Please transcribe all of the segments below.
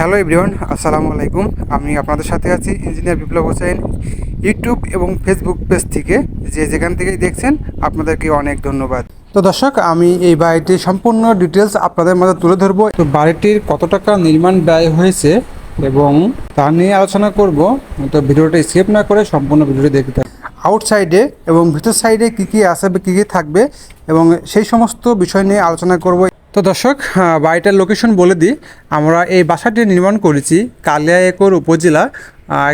Hello everyone, আসসালামু আলাইকুম। আমি আপনাদের সাথে আছি ইঞ্জিনিয়ার বিপ্লব হোসেন। ইউটিউব এবং ফেসবুক পেজ থেকে যে যেখান থেকেই দেখছেন, আপনাদেরকে অনেক ধন্যবাদ। তো দর্শক, আমি এই বাড়িটির সম্পূর্ণ ডিটেলস আপনাদের মাঝে তুলে ধরবো। তো বাড়িটির কত টাকা নির্মাণ ব্যয় হয়েছে এবং তা নিয়ে আলোচনা করব। তো ভিডিওটা স্কিপ না করে সম্পূর্ণ ভিডিওটি দেখতে। আউটসাইডে এবং ভিতর সাইডে কী কী আসবে কী কী থাকবে এবং সেই সমস্ত বিষয় নিয়ে আলোচনা করব। তো দর্শক বাড়িটার লোকেশন বলে দিই। আমরা এই বাসাটি নির্মাণ করেছি কালিয়াকৈর উপজেলা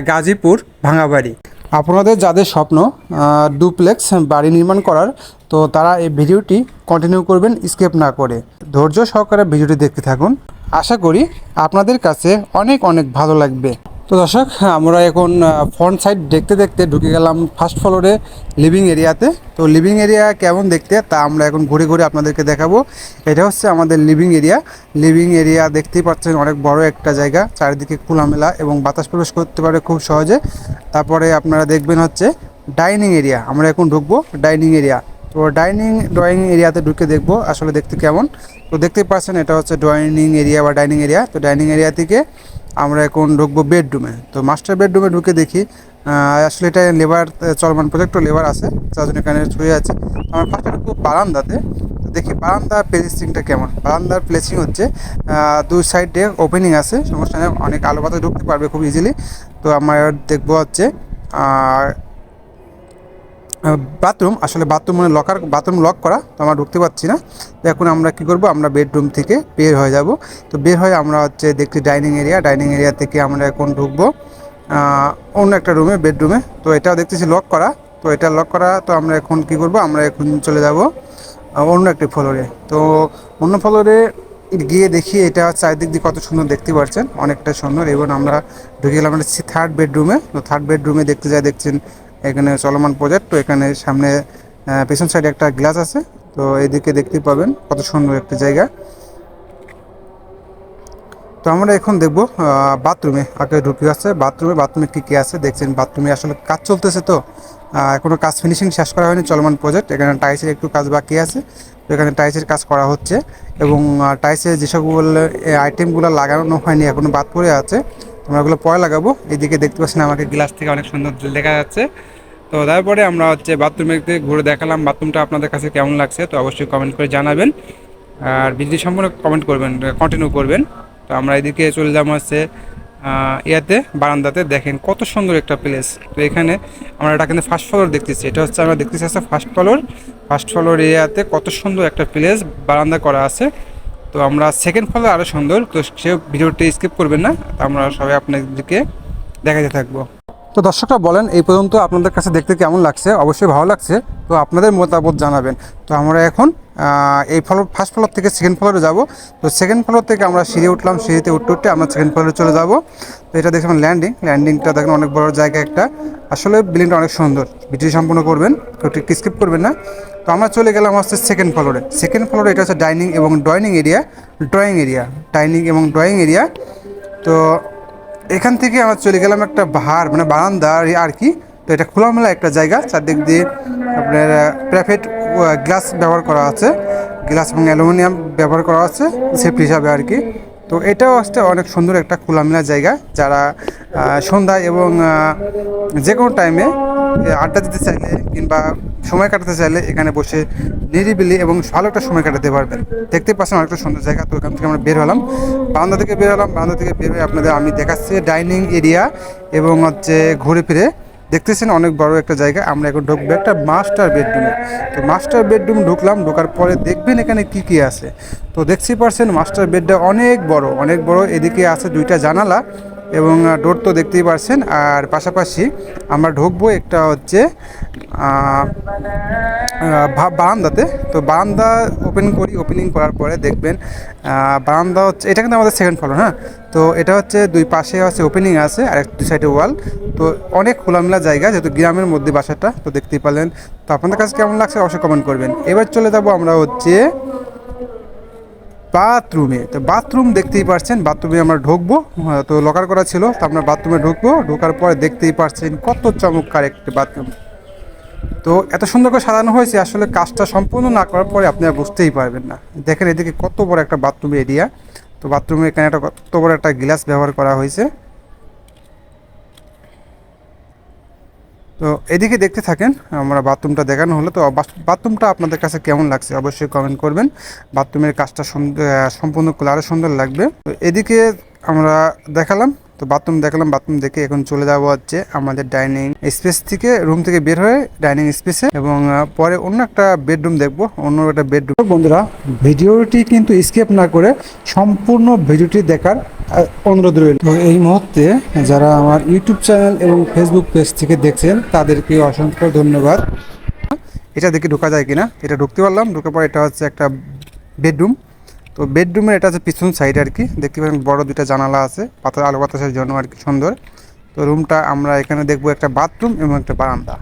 গাজীপুর ভাঙাবাড়ি আপনাদের যাদের স্বপ্ন ডুপ্লেক্স বাড়ি নির্মাণ করার, তো তারা এই ভিডিওটি কন্টিনিউ করবেন স্কেপ না করে। ধৈর্য সহকারে ভিডিওটি দেখতে থাকুন। আশা করি আপনাদের কাছে অনেক অনেক ভালো লাগবে। তো দর্শক, আমরা এখন ফ্রন্ট সাইড দেখতে দেখতে ঢুকে গেলাম ফার্স্ট ফ্লোরে লিভিং এরিয়াতে তো। লিভিং এরিয়া কেমন দেখতে তা আমরা এখন ঘুরে ঘুরে আপনাদেরকে দেখাবো। এটা হচ্ছে আমাদের লিভিং এরিয়া লিভিং এরিয়া দেখতেই পাচ্ছেন অনেক বড় একটা জায়গা, চারিদিকে খোলামেলা এবং বাতাস প্রবেশ করতে পারে খুব সহজে। তারপরে আপনারা দেখবেন হচ্ছে ডাইনিং এরিয়া আমরা এখন ঢুকবো ডাইনিং এরিয়া তো ডাইনিং ড্রয়িং এরিয়াতে ঢুকে দেখব আসলে দেখতে কেমন। তো দেখতেই পাচ্ছেন এটা হচ্ছে ড্রয়িং এরিয়া বা ডাইনিং এরিয়া তো ডাইনিং এরিয়া থেকে আমরা এখন ঢুকবো বেডরুমে তো মাস্টার বেডরুমে ঢুকে দেখি আসলে এটা লেবার চলমান প্রজেক্ট লেবার আছে যার জন্য এখানে ছুঁয়ে আছে। আমার ফার্স্ট ঢুকবো বারান্দাতে, তো দেখি বারান্দার প্লেসিংটা কেমন? বারান্দার প্লেসিং হচ্ছে দুই সাইডে ওপেনিং আছে, সমস্যা অনেক আলো ঢুকতে পারবে খুব ইজিলি তো আমার দেখব হচ্ছে বাথরুম আসলে বাথরুম মানে লকার বাথরুম লক করা, তো আমরা ঢুকতে পারছি না। এখন আমরা কি করব, আমরা বেডরুম থেকে বের হয়ে যাব। তো বের হয়ে আমরা হচ্ছে দেখছি ডাইনিং এরিয়া ডাইনিং এরিয়া থেকে আমরা এখন ঢুকবো অন্য একটা রুমে বেডরুমে তো এটাও দেখতেছি লক করা। তো এটা লক করা, তো আমরা এখন কি করব, আমরা এখন চলে যাব অন্য একটি ফ্লোরে তো অন্য ফ্লোরে গিয়ে দেখি এটা চারিদিক দিয়ে কত সুন্দর দেখতে পাচ্ছেন অনেকটা সুন্দর। এবং আমরা ঢুকে গেলাম থার্ড বেডরুমে তো থার্ড বেডরুমে দেখতে যাই, দেখছেন এখানে চলমান প্রজেক্ট তো এখানে সামনে পেছন সাইডে একটা গ্লাস আছে তো এদিকে দেখতে পাবেন কত সুন্দর একটা জায়গা। তো আমরা এখন দেখব বাথরুমে আগে ঢুকে আছে বাথরুমে বাথরুমে কী কী আছে দেখছেন বাথরুমে আসলে কাজ চলতেছে তো আহ, এখনও কাজ ফিনিশিং শেষ করা হয়নি চলমান প্রজেক্ট এখানে টাইসের একটু কাজ বাকি আছে তো এখানে টাইসের কাজ করা হচ্ছে এবং টাইসের যে সকল আইটেমগুলো লাগানো হয়নি এখনও বাদ পড়ে আছে আমরা ওগুলো পরে লাগাবো এদিকে দেখতে পাচ্ছেন আমাকে গ্লাস থেকে অনেক সুন্দর দেখা যাচ্ছে। তো তারপরে আমরা হচ্ছে বাথরুমে ঘুরে দেখালাম বাথরুমটা আপনাদের কাছে কেমন লাগছে, তো অবশ্যই কমেন্ট করে জানাবেন। আর ভিডিও সম্পূর্ণ কমেন্ট করবেন কন্টিনিউ করবেন। তো আমরা এদিকে চলে যাব হচ্ছে ইয়াতে, বারান্দাতে। দেখেন কত সুন্দর একটা প্লেস তো এখানে আমরা এটা কিন্তু ফার্স্ট ফ্লোর দেখতেছি। এটা হচ্ছে আমরা দেখতেছি হচ্ছে ফার্স্ট ফ্লোর ফার্স্ট ফ্লোর এরিয়াতে কত সুন্দর একটা প্লেস বারান্দা করা আছে। তো আমরা সেকেন্ড ফ্লোর আরও সুন্দর। তো সে ভিডিওটি স্কিপ করবেন না। আমরা সবাই আপনাদেরকে দেখাতে থাকব। তো দর্শকরা বলেন, এই পর্যন্ত আপনাদের কাছে দেখতে কেমন লাগছে? অবশ্যই ভালো লাগছে। তো আপনাদের মতামত জানাবেন। তো আমরা এখন এই ফ্লোর ফার্স্ট ফ্লোর থেকে সেকেন্ড ফ্লোরে যাব। তো সেকেন্ড ফ্লোর থেকে আমরা সিঁড়ি উঠলাম। সিঁড়িতে উঠতে উঠতে আমরা সেকেন্ড ফ্লোরে চলে যাব। তো এটা দেখলাম ল্যান্ডিং ল্যান্ডিংটা দেখেন অনেক বড় জায়গা একটা। আসলে বিল্ডিংটা অনেক সুন্দর। ভিডিও সম্পূর্ণ করবেন। কেউ স্কিপ করবেন না। তো আমরা চলে গেলাম হচ্ছে সেকেন্ড ফ্লোরে সেকেন্ড ফ্লোরে এটা হচ্ছে ডাইনিং এবং drawing area drawing area dining এবং ড্রয়িং এরিয়া তো এখান থেকে আমরা চলে গেলাম একটা বাহার মানে বারান্দা আর- আর কি। তো এটা খোলামেলা একটা জায়গা, চারদিক দিয়ে আপনার প্রাইভেট গ্লাস ব্যবহার করা আছে। গ্লাস এবং অ্যালুমিনিয়াম ব্যবহার করা আছে, সেফটি হিসাবে আর কি। তো এটাও আসতে অনেক সুন্দর একটা খোলামেলা জায়গা, যারা সন্ধ্যা এবং যে কোনো টাইমে আড্ডা দিতে চাইলে কিংবা সময় কাটাতে চাইলে এখানে বসে নিরিবিলি এবং ভালো একটা সময় কাটাতে পারবেন। দেখতে পাচ্ছেন অনেকটা সুন্দর জায়গা। তো এখান থেকে আমরা বের হলাম। বারান্দা থেকে বের হলাম। বারান্দা থেকে বের হয়ে আপনাদের আমি দেখাচ্ছি ডাইনিং এরিয়া এবং হচ্ছে ঘুরে ফিরে। দেখতেছেন অনেক বড় একটা জায়গা। আমরা এখন ঢুকবো একটা মাস্টার বেডরুমে। তো মাস্টার বেডরুম ঢুকলাম। ঢোকার পরে দেখবেন এখানে কি কি আছে। তো দেখতেই পারছেন মাস্টার বেডটা অনেক বড়। অনেক বড়। এদিকে আছে দুইটা জানালা। এবং ডোর তো দেখতেই পারছেন। আর পাশাপাশি আমরা ঢুকবো একটা হচ্ছে বারান্দাতে। তো বারান্দা ওপেন করি ওপেনিং করার পরে দেখবেন বারান্দা হচ্ছে, এটা কিন্তু আমাদের সেকেন্ড ফ্লোর হ্যাঁ? তো এটা হচ্ছে দুই পাশে আছে ওপেনিং আছে, আর এক, দুই সাইডে ওয়াল তো অনেক খোলামেলা জায়গা, যেহেতু গ্রামের মধ্যে বাসাটা, তো দেখতেই পারলেন। তো আপনাদের কাছে কেমন লাগছে অবশ্যই কমেন্ট করবেন। এবার চলে যাব আমরা হচ্ছে বাথরুমে। তো বাথরুম দেখতেই পারছেন, বাথরুমে আমরা ঢুকবো। তো লকার করা ছিল, তো আমরা বাথরুমে ঢুকবো। ঢোকার পরে দেখতেই পারছেন কত চমৎকার একটি বাথরুম। তো এত সুন্দর করে সাজানো হয়েছে, আসলে কাজটা সম্পূর্ণ না করার পরে আপনি আর বুঝতেই পারবেন না। দেখেন এদিকে কত বড় একটা বাথরুম এরিয়া। তো বাথরুমে এখানে একটা কত বড় একটা গ্লাস ব্যবহার করা হয়েছে। তো এদিকে দেখতে থাকেন, আমরা বাথরুমটা দেখানো হলো। তো বাথরুমটা আপনাদের কাছে কেমন লাগছে অবশ্যই কমেন্ট করবেন। বাথরুমের কাজটা সম্পূর্ণ আরও সুন্দর লাগবে। তো এদিকে আমরা দেখালাম তো বাথরুম দেখালাম বাথরুম দেখে এখন চলে যাব হচ্ছে আমাদের ডাইনিং স্পেস থেকে রুম থেকে বের হয়ে ডাইনিং স্পেসে এবং পরে অন্য একটা বেডরুম দেখব, অন্য একটা বেডরুম বন্ধুরা, ভিডিওটি কিন্তু স্কেপ না করে সম্পূর্ণ ভিডিওটি দেখার অনুরোধ রইল। তো এই মুহূর্তে যারা আমার ইউটিউব চ্যানেল এবং ফেসবুক পেজ থেকে দেখছেন, তাদেরকে অসংখ্য ধন্যবাদ। এটা দেখে ঢোকা যায় কিনা? এটা ঢুকতে পারলাম ঢুকে পরে এটা হচ্ছে একটা বেডরুম তো বেডরুমের এটা হচ্ছে পিছন সাইড আর কি। দেখতে পারেন বড় দুইটা জানালা আছে, পাতা, আলো বাতাসের জন্য আর কি সুন্দর। তো রুমটা আমরা এখানে দেখব একটা বাথরুম এবং একটা বারান্দা।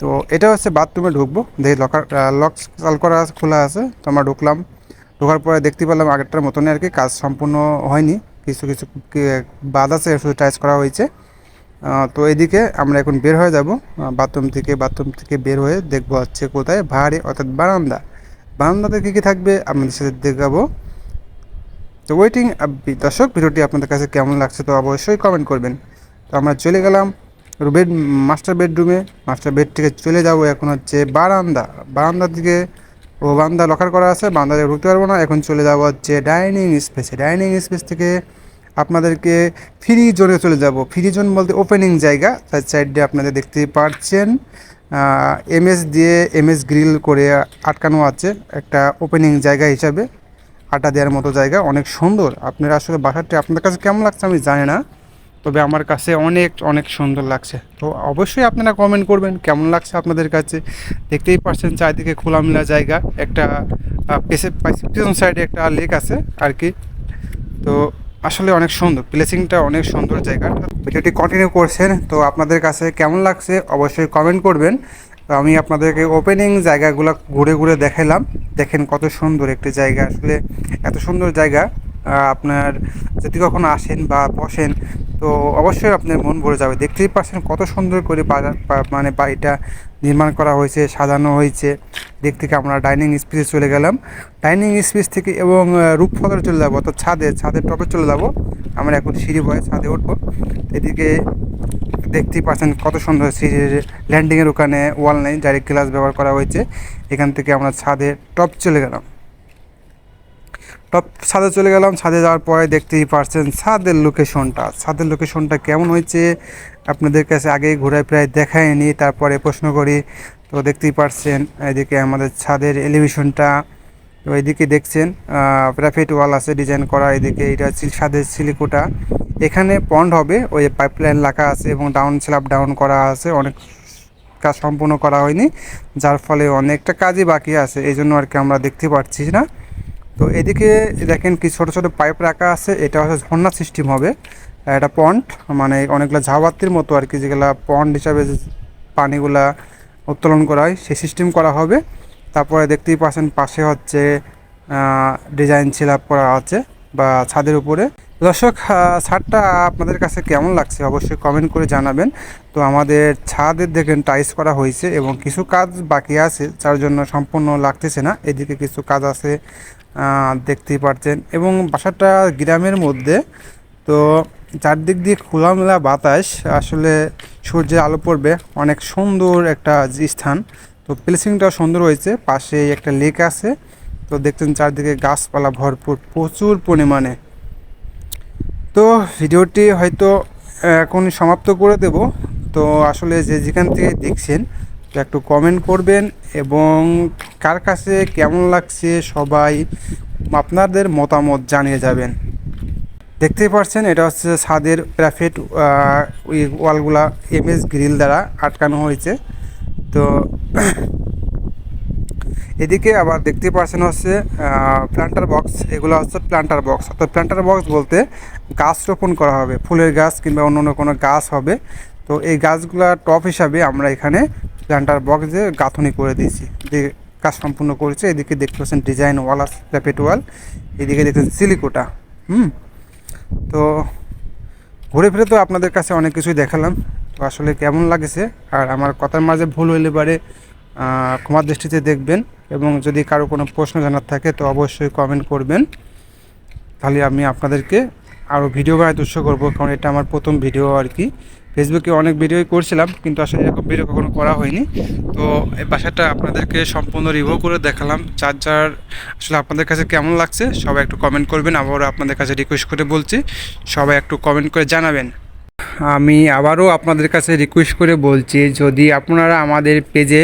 তো এটা হচ্ছে বাথরুমে ঢুকবো। দেখি লকার লক চাল করা আছে, খোলা আছে। তো আমরা ঢুকলাম। ঢোকার পরে দেখতে পেলাম আগেরটার মতনই আর কি, কাজ সম্পূর্ণ হয়নি। কিছু কিছু বাদ আছে, শুধু টাইচ করা হয়েছে। তো এদিকে আমরা এখন বের হয়ে যাব। বাথরুম থেকে বাথরুম থেকে বের হয়ে দেখব হচ্ছে কোথায়, ভাড়ে অর্থাৎ বারান্দা। বারান্দাতে কী কী থাকবে আপনাদের সাথে দেখাবো। তো ওয়েটিং দর্শক, ভিডিওটি আপনাদের কাছে কেমন লাগছে তো অবশ্যই কমেন্ট করবেন। তো আমরা চলে গেলাম বেড মাস্টার বেডরুমে মাস্টার বেড থেকে চলে যাব এখন হচ্ছে বারান্দা। বারান্দার দিকে ও বারান্দা লকার করা আছে বারান্দাতে ঢুকতে পারব না। এখন চলে যাব হচ্ছে ডাইনিং স্পেসে ডাইনিং স্পেস থেকে আপনাদেরকে ফ্রি জোনে চলে যাব। ফ্রি জোন বলতে ওপেনিং জায়গা। তার সাইডে আপনাদের দেখতে পাচ্ছেন এমএস দিয়ে এমএস গ্রিল করে আটকানো আছে। একটা ওপেনিং জায়গা হিসাবে আটা দেওয়ার মতো জায়গা, অনেক সুন্দর। আপনারা আসলে বাসাটি আপনাদের কাছে কেমন লাগছে আমি জানি না, তবে আমার কাছে অনেক অনেক সুন্দর লাগছে। তো অবশ্যই আপনারা কমেন্ট করবেন, কেমন লাগছে আপনাদের কাছে? দেখতেই পাচ্ছেন চারিদিকে খোলামেলা জায়গা, একটা পেছে পিছন সাইডে একটা লেক আছে আর কি। তো আসলে অনেক সুন্দর। প্লেসিংটা অনেক সুন্দর জায়গা। ভিডিওটি কন্টিনিউ করছেন, তো আপনাদের কাছে কেমন লাগছে অবশ্যই কমেন্ট করবেন। তো আমি আপনাদেরকে ওপেনিং জায়গাগুলো ঘুরে ঘুরে দেখালাম। দেখেন কত সুন্দর একটি জায়গা। আসলে এত সুন্দর জায়গা। আপনার যদি কখনো আসেন বা বসেন তো অবশ্যই আপনার মন ভরে যাবে। দেখতেই পাচ্ছেন কত সুন্দর করে মানে বাড়িটা নির্মাণ করা হয়েছে, সাজানো হয়েছে। দিক থেকে আমরা ডাইনিং স্পেসে চলে গেলাম। ডাইনিং স্পেস থেকে এবং রূপফলার চলে যাব, অর্থাৎ ছাদে, ছাদের টপে চলে যাব। আমরা এখন সিঁড়ি বয়ে ছাদে উঠবো। এদিকে দেখতেই পাচ্ছেন কত সুন্দর সিঁড়ির ল্যান্ডিংয়ের ওখানে ওয়াল নেই ডাইরেক্ট গ্লাস ব্যবহার করা হয়েছে। এখান থেকে আমরা ছাদে টপ চলে গেলাম। টপ ছাদে চলে গেলাম। ছাদে যাওয়ার পরে দেখতেই পারছেন ছাদের লোকেশনটা ছাদের লোকেশনটা কেমন হয়েছে? আপনাদের কাছে আগেই ঘোরায় প্রায় দেখায়নি তারপরে প্রশ্ন করি। তো দেখতেই পারছেন, এদিকে আমাদের ছাদের এলিভেশনটা তো এদিকে দেখছেন প্রাইভেট ওয়াল আছে ডিজাইন করা এদিকে, এটা ছাদের সিলিকোটা এখানে পন্ড হবে, ওই পাইপলাইন রাখা আছে এবং ডাউন স্ল্যাব ডাউন করা আছে। অনেক কাজ সম্পূর্ণ করা হয়নি, যার ফলে অনেকটা কাজই বাকি আছে এই জন্য আর কি আমরা দেখতে পাচ্ছি না। তো এদিকে দেখেন কি ছোট ছোট পাইপ রাখা আছে, এটা হচ্ছে ঝর্ণা সিস্টেম হবে। এটা পন্ড মানে অনেকগুলো ঝাবাতির মতো আর কি, যেগুলা পন্ড হিসাবে যে পানিগুলা উত্তোলন করা হয়, সেই সিস্টেম করা হবে। তারপরে দেখতেই পাচ্ছেন পাশে হচ্ছে ডিজাইন ছিলাপ করা আছে বা ছাদের উপরে। দর্শক ছাদটা আপনাদের কাছে কেমন লাগছে অবশ্যই কমেন্ট করে জানাবেন। তো আমাদের ছাদের দেখেন টাইস করা হয়েছে এবং কিছু কাজ বাকি আছে, যার জন্য সম্পূর্ণ লাগতেছে না। এদিকে কিছু কাজ আছে দেখতেই পাচ্ছেন এবং বাসাটা গ্রামের মধ্যে। তো চারদিক দিয়ে খোলামেলা বাতাস। আসলে সূর্যের আলো পড়বে। অনেক সুন্দর একটা স্থান। তো প্লেসিংটাও সুন্দর হয়েছে। পাশে একটা লেক আছে। তো দেখছেন চারদিকে গাছপালা ভরপুর। প্রচুর পরিমাণে। তো ভিডিওটি হয়তো এখন সমাপ্ত করে দেব। তো আসলে যে যেখান থেকে দেখছেন একটু কমেন্ট করবেন এবং কার কাছে কেমন লাগছে সবাই আপনাদের মতামত জানিয়ে যাবেন। দেখতেই পাচ্ছেন এটা হচ্ছে ছাদের ওই ওয়ালগুলা এমএস গ্রিল দ্বারা আটকানো হয়েছে। তো এদিকে আবার দেখতে পাচ্ছেন হচ্ছে প্ল্যান্টার বক্স এগুলো হচ্ছে প্ল্যান্টার বক্স অর্থাৎ প্ল্যান্টার বক্স বলতে গাছ রোপণ করা হবে, ফুলের গাছ কিংবা অন্য অন্য কোনো গাছ হবে। তো এই গাছগুলা টপ হিসাবে আমরা এখানে প্ল্যান্টার বক্সে গাঁথনি করে দিয়েছি। দিয়ে কাজ সম্পূর্ণ করেছে। এদিকে দেখতে পাচ্ছেন ডিজাইন ওয়াল র্যাপিড ওয়াল এদিকে দেখছেন সিলিকোটা হুম? তো ঘুরে ফিরে তো আপনাদের কাছে অনেক কিছুই দেখালাম। তো আসলে কেমন লাগেছে? আর আমার কথার মাঝে ভুল হইলে পারে ক্ষমার দৃষ্টিতে দেখবেন। এবং যদি কারও কোনো প্রশ্ন জানার থাকে, তো অবশ্যই কমেন্ট করবেন। তাহলে আমি আপনাদেরকে আরও ভিডিও বানাতে উৎসাহ করব, কারণ এটা আমার প্রথম ভিডিও আর কি। ফেসবুকে অনেক ভিডিওই করছিলাম, কিন্তু আসলে এরকম ভিডিও কখনো করা হয়নি। তো এই বাসাটা আপনাদেরকে সম্পূর্ণ রিভিউ করে দেখালাম। চার্জার আসলে আপনাদের কাছে কেমন লাগছে, সবাই একটু কমেন্ট করবেন। আবারও আপনাদের কাছে রিকোয়েস্ট করে বলছি, সবাই একটু কমেন্ট করে জানাবেন। আমি আবারও আপনাদের কাছে রিকোয়েস্ট করে বলছি, যদি আপনারা আমাদের পেজে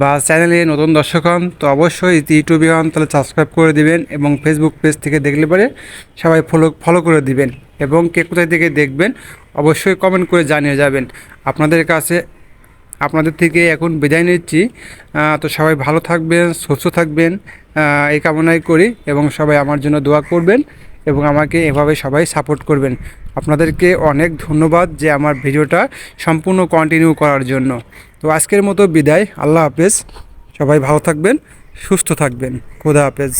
বা চ্যানেলে নতুন দর্শক হন, তো অবশ্যই ইউটিউবে হন, তাহলে সাবস্ক্রাইব করে দিবেন এবং ফেসবুক পেজ থেকে দেখলে পরে সবাই ফলো ফলো করে দিবেন। এবং কে কোথায় থেকে দেখবেন, অবশ্যই কমেন্ট করে জানিয়ে যাবেন। আপনাদের কাছে, আপনাদের থেকে এখন বিদায় নিচ্ছি। তো সবাই ভালো থাকবেন, সুস্থ থাকবেন। এই কামনাই করি এবং সবাই আমার জন্য দোয়া করবেন। এবং আমাকে এভাবে সবাই সাপোর্ট করবেন। আপনাদেরকে অনেক ধন্যবাদ যে আমার ভিডিওটা সম্পূর্ণ কন্টিনিউ করার জন্য। তো আজকের মতো বিদায়, আল্লাহ হাফেজ। সবাই ভালো থাকবেন, সুস্থ থাকবেন। খোদা হাফেজ।